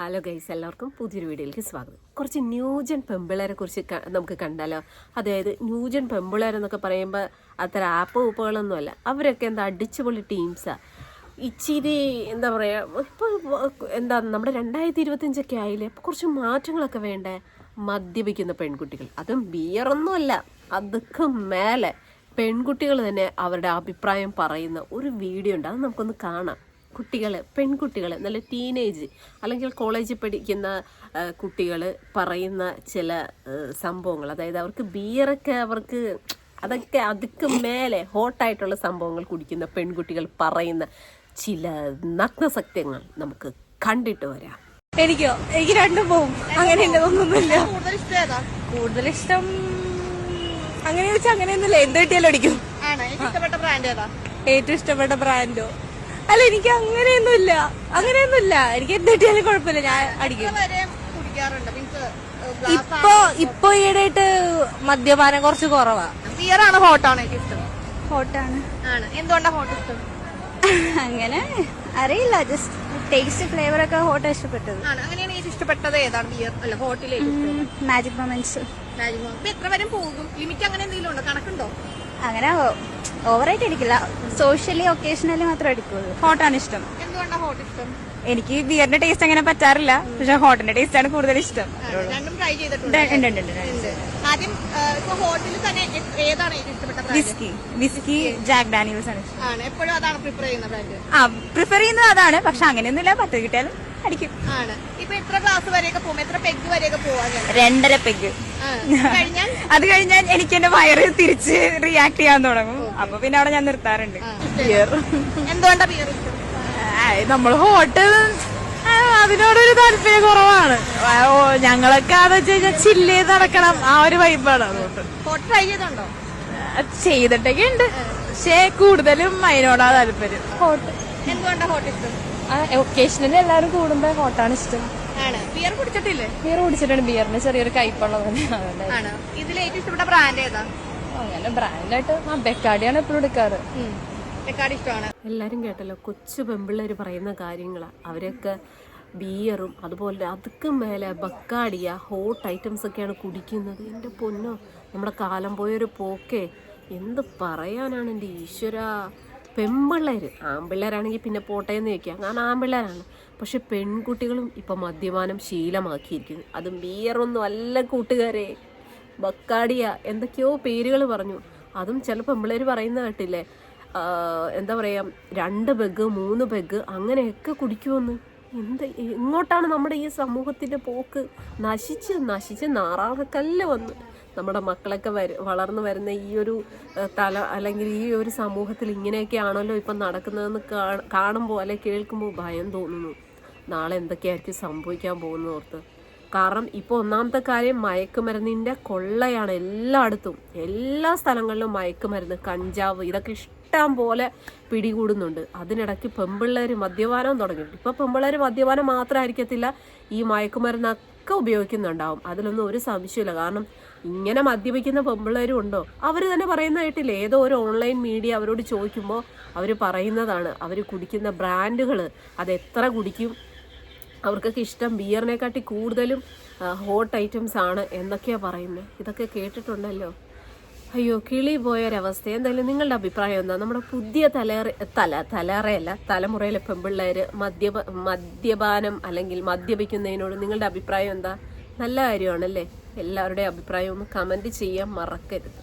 Hello guys എല്ലാവർക്കും പുതിയൊരു വീഡിയോയിലേക്ക് സ്വാഗതം. കുറച്ച് ന്യൂജൻ പെമ്പിളരെ കുറിച്ച് നമുക്ക് കണ്ടാലോ? അതായത് ന്യൂജൻ പെമ്പിളരെന്നൊക്കെ പറയുമ്പോൾ അത്ര ആപ്പ് ഉപ്പുകളൊന്നുമല്ല അവരൊക്കെ എന്താ അടിച്ചുപൊളി ടീംസാണ് ഇച്ചിരി എന്താ പറയുക ഇപ്പോൾ എന്താ നമ്മുടെ രണ്ടായിരത്തി ഇരുപത്തഞ്ചൊക്കെ ആയില്ലേ അപ്പോൾ കുറച്ച് മാറ്റങ്ങളൊക്കെ വേണ്ടേ? മദ്യപിക്കുന്ന പെൺകുട്ടികൾ. അതും ബിയറൊന്നുമല്ല അതൊക്കെ മേലെ പെൺകുട്ടികൾ തന്നെ അവരുടെ അഭിപ്രായം പറയുന്ന ഒരു വീഡിയോ ഉണ്ട്. അത് നമുക്കൊന്ന് കാണാം. കുട്ടികൾ പെൺകുട്ടികൾ നല്ല ടീനേജ് അല്ലെങ്കിൽ കോളേജിൽ പഠിക്കുന്ന കുട്ടികൾ പറയുന്ന ചില സംഭവങ്ങൾ. അതായത് അവർക്ക് ബിയറൊക്കെ അവർക്ക് അതൊക്കെ അതിക്ക് മേലെ ഹോട്ടായിട്ടുള്ള സംഭവങ്ങൾ കുടിക്കുന്ന പെൺകുട്ടികൾ പറയുന്ന ചില നഗ്നസത്യങ്ങൾ നമുക്ക് കണ്ടിട്ട് വരാം. എനിക്കോ? എനിക്ക് രണ്ടും പോവും. അങ്ങനെ കൂടുതൽ ഇഷ്ടം ഏതാ? കൂടുതൽ ഇഷ്ടം അങ്ങനെ ചോദിച്ചാൽ അങ്ങനെയൊന്നുമില്ല. എന്ത് കിട്ടിയാലും അടിക്കും. ഏറ്റവും ഇഷ്ടപ്പെട്ട ബ്രാൻഡോ അല്ല എനിക്ക് അങ്ങനെയൊന്നുമില്ല. അങ്ങനെയൊന്നുമില്ല. എനിക്ക് എന്ത് കിട്ടിയാലും കുഴപ്പമില്ല. ഞാൻ അടിക്കും. കുടിക്കാറുണ്ട്. മീൻസ് ഇപ്പൊ ഇപ്പൊ. ഈയിടെയായിട്ട് മദ്യപാനം കുറച്ച് കുറവാ. ബിയർ ആണ് ഹോട്ട് ആണ് എനിക്ക് ഇഷ്ടം. ഹോട്ടാണ് ആണ്. എന്തുകൊണ്ടാ ഹോട്ട് ഇഷ്ടം? അങ്ങനെ അറിയില്ല. ജസ്റ്റ് ടേസ്റ്റ് ഫ്ലേവർ ഒക്കെ ഹോട്ട് ഇഷ്ടപ്പെട്ടത്. ആണ്. അങ്ങനെയാണ് എനിക്ക് ഇഷ്ടപ്പെട്ടത്. ഏതാണ് ബിയർ അല്ല ഹോട്ടിലേക്ക് മാജിക് മൊമെന്റ്സ് മാജിക് മൊമെന്റ് എത്ര വരെ പോകും? ലിമിറ്റ് അങ്ങനെ എന്തെങ്കിലും ഉണ്ടോ? കണക്കുണ്ടോ? അങ്ങനെ ഓവറായിട്ട് അടിക്കില്ല. സോഷ്യലി ഒക്കേഷണലി മാത്രമേ അടിക്കുള്ളൂ. ഹോട്ടാണ് ഇഷ്ടം. എന്തുകൊണ്ടാണ് ഹോട്ട് ഇഷ്ടം? എനിക്ക് ബിയറിന്റെ ടേസ്റ്റ് അങ്ങനെ പറ്റാറില്ല. പക്ഷെ ഹോട്ടിന്റെ ടേസ്റ്റ് ആണ് കൂടുതൽ ഇഷ്ടം. വിസ്കി വിസ്കി ജാക്ക് ഡാനിയൽസ് ആണ് ആ പ്രിഫർ ചെയ്യുന്നത് അതാണ്. പക്ഷെ അങ്ങനെയൊന്നുമില്ല. പത്ത് കിട്ടിയാലും അടിക്കും. ആണ്. ഇപ്പൊ എത്ര ക്ലാസ് വരെയൊക്കെ പോകും? എത്ര പെഗ് വരെയൊക്കെ പോവാൻ രണ്ടര പെഗ് കഴിഞ്ഞാൽ? അത് കഴിഞ്ഞാൽ എനിക്ക് എന്റെ വയറ് തിരിച്ച് റിയാക്ട് ചെയ്യാൻ തുടങ്ങും. അപ്പൊ പിന്നെ അവിടെ ഞാൻ നിർത്താറുണ്ട്. എന്തുകൊണ്ടാ ബിയർ നമ്മൾ ഹോട്ട് അതിനോടൊരു താല്പര്യ കുറവാണ്. ഞങ്ങളൊക്കെ അതെന്ന് വെച്ച് കഴിഞ്ഞാൽ ചില്ല് നടക്കണം. ആ ഒരു വൈബാണ് അതുകൊണ്ട്. ഹോട്ടൽ ട്രൈ ചെയ്തിട്ടുണ്ടോ? ചെയ്തിട്ടൊക്കെ ഉണ്ട്. പക്ഷേ കൂടുതലും അതിനോടാ താല്പര്യം. ഹോട്ട്. എന്തുകൊണ്ടാ ഹോട്ട് ഇഷ്ടം? ഒക്കേഷനിൽ എല്ലാവരും കൂടുമ്പോ ഹോട്ടാണ് ഇഷ്ടം. ആണ്. ബിയർ കുടിച്ചിട്ടില്ലേ? ബിയർ കുടിച്ചിട്ടുണ്ട്. ബിയറിന് ചെറിയൊരു കയ്പുള്ളത് ആണ്? ഇതിൽ ഏറ്റവും ഇഷ്ടപ്പെട്ട ബ്രാൻഡ് ഏതാ? അങ്ങനെ ബ്രാൻഡായിട്ട് ആ ബെക്കാടിയാണ് എപ്പോഴും എടുക്കാറ്. എല്ലാരും ഇഷ്ടമാണ്. കേട്ടല്ലോ കൊച്ചു പെമ്പിള്ളേര് പറയുന്ന കാര്യങ്ങളാ. അവരൊക്കെ ബിയറും അതുപോലെ അതുക്കും മേലെ ബക്കാടിയ ഹോട്ട് ഐറ്റംസ് ഒക്കെയാണ് കുടിക്കുന്നത്. എന്റെ പൊന്നോ നമ്മുടെ കാലം പോയൊരു പോക്കേ. എന്ത് പറയാനാണ് എന്റെ ഈശ്വര? പെൺപിള്ളേർ ആൺപിള്ളേരാണെങ്കിൽ പിന്നെ പോട്ടെ എന്ന് ഞാൻ കാരണം ആൺപിള്ളേരാണ് പക്ഷെ പെൺകുട്ടികളും ഇപ്പം മദ്യപാനം ശീലമാക്കിയിരിക്കുന്നു. അതും ബിയറൊന്നും അല്ല കൂട്ടുകാരെ. ബക്കാടിയ. എന്തൊക്കെയോ പേരുകൾ പറഞ്ഞു. അതും ചില പെൺപിള്ളേർ പറയുന്ന കേട്ടില്ലേ? എന്താ പറയുക രണ്ട് ബെഗ് മൂന്ന് ബെഗ് അങ്ങനെയൊക്കെ കുടിക്കുമെന്ന്. എന്ത് എങ്ങോട്ടാണ് നമ്മുടെ ഈ സമൂഹത്തിന്റെ പോക്ക്. നശിച്ച് നശിച്ച് നാറാകക്കല്ല് വന്ന്. നമ്മുടെ മക്കളൊക്കെ വര വളർന്നു വരുന്ന ഈ ഒരു തല അല്ലെങ്കിൽ ഈ ഒരു സമൂഹത്തിൽ ഇങ്ങനെയൊക്കെ ആണല്ലോ ഇപ്പം നടക്കുന്നതെന്ന് കാണുമ്പോൾ അല്ലെങ്കിൽ കേൾക്കുമ്പോൾ ഭയം തോന്നുന്നു. നാളെ എന്തൊക്കെയായിരിക്കും സംഭവിക്കാൻ പോകുന്നത് ഓർത്ത്. കാരണം ഇപ്പോൾ ഒന്നാമത്തെ കാര്യം മയക്കുമരുന്നിന്റെ കൊള്ളയാണ് എല്ലായിടത്തും. എല്ലാ സ്ഥലങ്ങളിലും മയക്കുമരുന്ന് കഞ്ചാവ് ഇതൊക്കെ ഇഷ്ടം പോലെ പിടികൂടുന്നുണ്ട്. അതിനിടയ്ക്ക് പെമ്പിള്ളേർ മദ്യപാനം തുടങ്ങിയിട്ടുണ്ട്. ഇപ്പോൾ പെമ്പിള്ളേർ മദ്യപാനം മാത്രമായിരിക്കത്തില്ല ഈ മയക്കുമരുന്നൊക്കെ ഉപയോഗിക്കുന്നുണ്ടാവും. അതിലൊന്നും ഒരു സംശയമില്ല കാരണം ഇങ്ങനെ മദ്യപിക്കുന്ന പെമ്പിള്ളേരും ഉണ്ടോ അവർ തന്നെ പറയുന്ന കേട്ടില്ലേ? ഏതോ ഒരു ഓൺലൈൻ മീഡിയ അവരോട് ചോദിക്കുമ്പോൾ അവർ പറയുന്നതാണ്. അവർ കുടിക്കുന്ന ബ്രാൻഡുകൾ അതെത്ര കുടിക്കും? അവർക്കൊക്കെ ഇഷ്ടം ബിയറിനെക്കാട്ടി കൂടുതലും ഹോട്ട് ഐറ്റംസ് ആണ് എന്നൊക്കെയാണ് പറയുന്നത് ഇതൊക്കെ കേട്ടിട്ടുണ്ടല്ലോ. അയ്യോ കിളി പോയൊരവസ്ഥ. എന്തായാലും നിങ്ങളുടെ അഭിപ്രായം എന്താ? നമ്മുടെ പുതിയ തലറ തല തലറയല്ല തലമുറയിലെ പെമ്പിള്ളേർ മദ്യപ മദ്യപാനം അല്ലെങ്കിൽ മദ്യപിക്കുന്നതിനോട് നിങ്ങളുടെ അഭിപ്രായം എന്താ? നല്ല കാര്യമാണല്ലേ? എല്ലാവരുടെയും അഭിപ്രായം ഒന്ന് കമന്റ് ചെയ്യാൻ മറക്കരുത്.